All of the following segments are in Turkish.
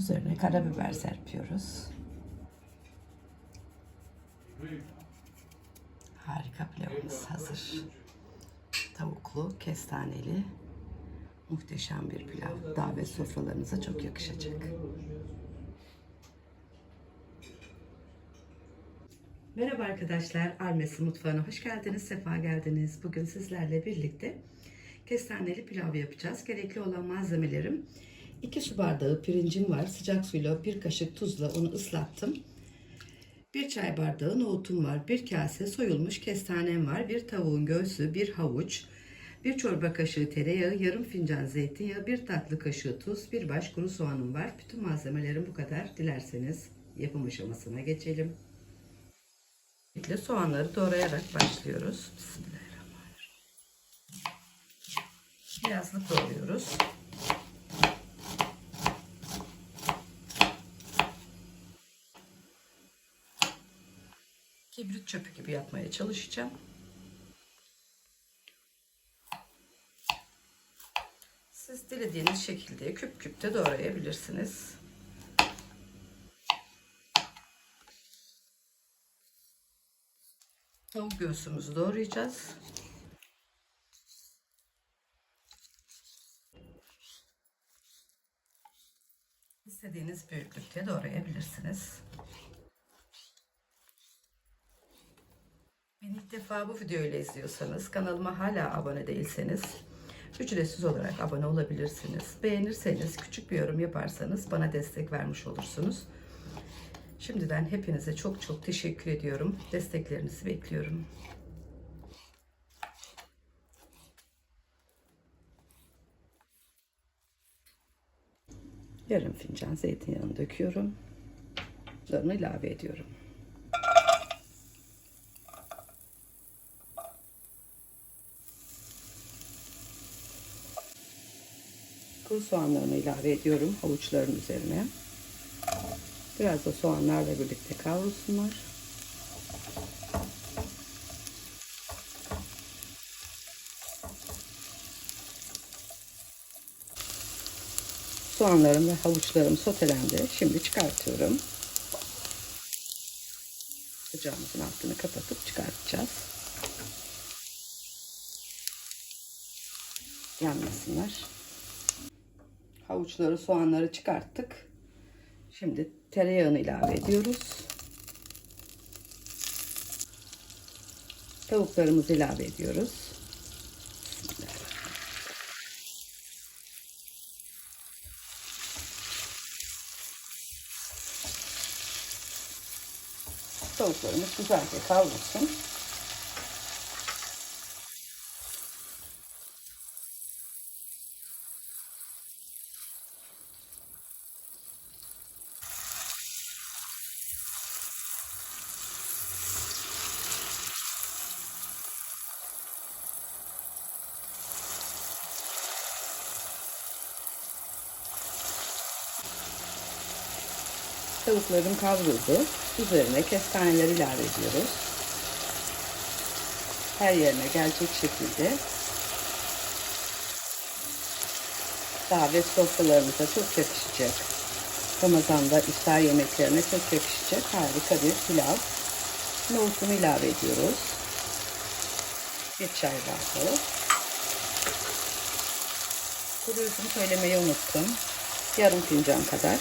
Üzerine karabiber serpiyoruz. Harika pilavımız hazır. Tavuklu, kestaneli, muhteşem bir pilav. Davet sofralarınıza çok yakışacak. Merhaba arkadaşlar, Armesi Mutfağı'na hoş geldiniz, sefa geldiniz. Bugün sizlerle birlikte kestaneli pilav yapacağız. Gerekli olan malzemelerim 2 su bardağı pirincim var. Sıcak suyla bir kaşık tuzla onu ıslattım. Bir çay bardağı nohutum var. Bir kase soyulmuş kestanem var. Bir tavuğun göğsü, bir havuç, bir çorba kaşığı tereyağı, yarım fincan zeytinyağı, bir tatlı kaşığı tuz, bir baş kuru soğanım var. Bütün malzemelerim bu kadar. Dilerseniz yapım aşamasına geçelim. Soğanları doğrayarak başlıyoruz. Bismillahirrahmanirrahim. Birazlık doğruyoruz. Kibrit çöpü gibi yapmaya çalışacağım. Siz dilediğiniz şekilde küp küp de doğrayabilirsiniz. Tavuk göğsümüzü doğrayacağız. İstediğiniz büyüklükte doğrayabilirsiniz. Beni defa bu videoyla izliyorsanız, kanalıma hala abone değilseniz, ücretsiz olarak abone olabilirsiniz. Beğenirseniz, küçük bir yorum yaparsanız bana destek vermiş olursunuz. Şimdiden hepinize çok çok teşekkür ediyorum. Desteklerinizi bekliyorum. Yarım fincan zeytinyağını döküyorum. Onu ilave ediyorum. Kuru soğanlarımı ilave ediyorum havuçların üzerine. Biraz da soğanlarla birlikte kavrulsunlar. Soğanlarım ve havuçlarım sotelendi. Şimdi çıkartıyorum. Ocağımızın altını kapatıp çıkartacağız. Yanmasınlar. Havuçları, soğanları çıkarttık. Şimdi tereyağını ilave ediyoruz. Tavuklarımızı ilave ediyoruz. Tavuklarımız güzelce kavrulsun. Tavuklarım kavruldu. Üzerine kestaneleri ilave ediyoruz. Her yerine gelecek şekilde davet sofralarımıza çok yakışacak. Ramazan'da iftar yemeklerine çok yakışacak harika bir pilav. Nohutumu ilave ediyoruz. Bir çay bardağı. Kuru üzüm söylemeyi unuttum. Yarım fincan kadar.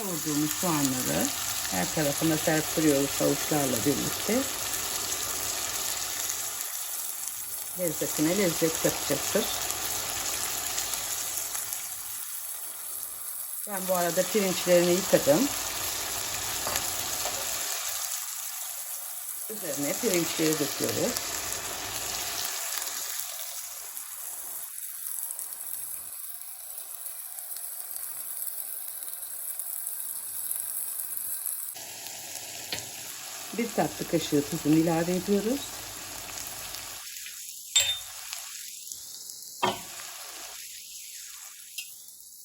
Kavurduğumuz soğanları her tarafına serptiriyoruz havuçlarla birlikte. Lezzetine lezzet katacaktır. Ben bu arada pirinçlerini yıkadım. Üzerine pirinçleri döküyoruz. Bir tatlı kaşığı tuzunu ilave ediyoruz.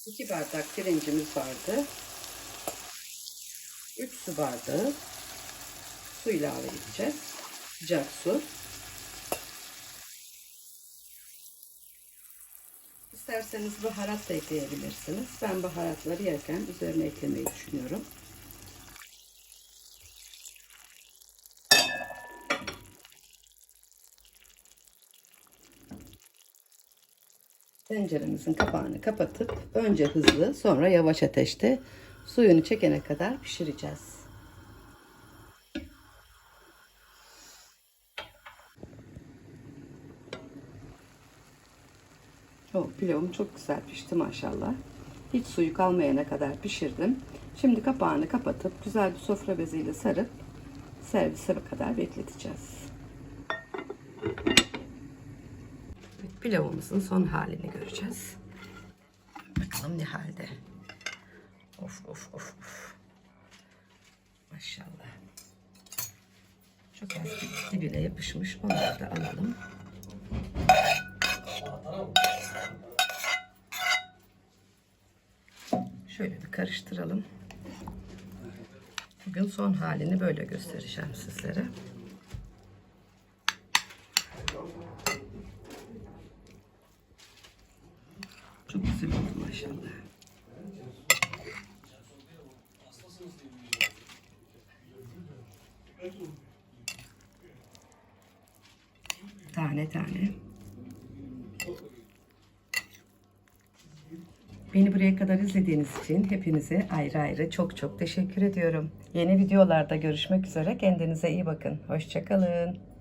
İki bardak pirincimiz vardı. Üç su bardağı su ilave edeceğiz. Sıcak su. İsterseniz baharat da ekleyebilirsiniz. Ben baharatları yerken üzerine eklemeyi düşünüyorum. Tenceremizin kapağını kapatıp önce hızlı sonra yavaş ateşte suyunu çekene kadar pişireceğiz. O pilavım çok güzel pişti maşallah. Hiç suyu kalmayana kadar pişirdim. Şimdi kapağını kapatıp güzel bir sofra beziyle sarıp servise kadar bekleteceğiz. Pilavımızın son halini göreceğiz. Bakalım ne halde. Of of of of. Maşallah. Çok az dibine yapışmış. Onları da alalım. Şöyle bir karıştıralım. Bugün son halini böyle göstereceğim sizlere. Çok güzel oldu maşallah. Tane tane. Beni buraya kadar izlediğiniz için hepinize ayrı ayrı çok çok teşekkür ediyorum. Yeni videolarda görüşmek üzere. Kendinize iyi bakın. Hoşçakalın.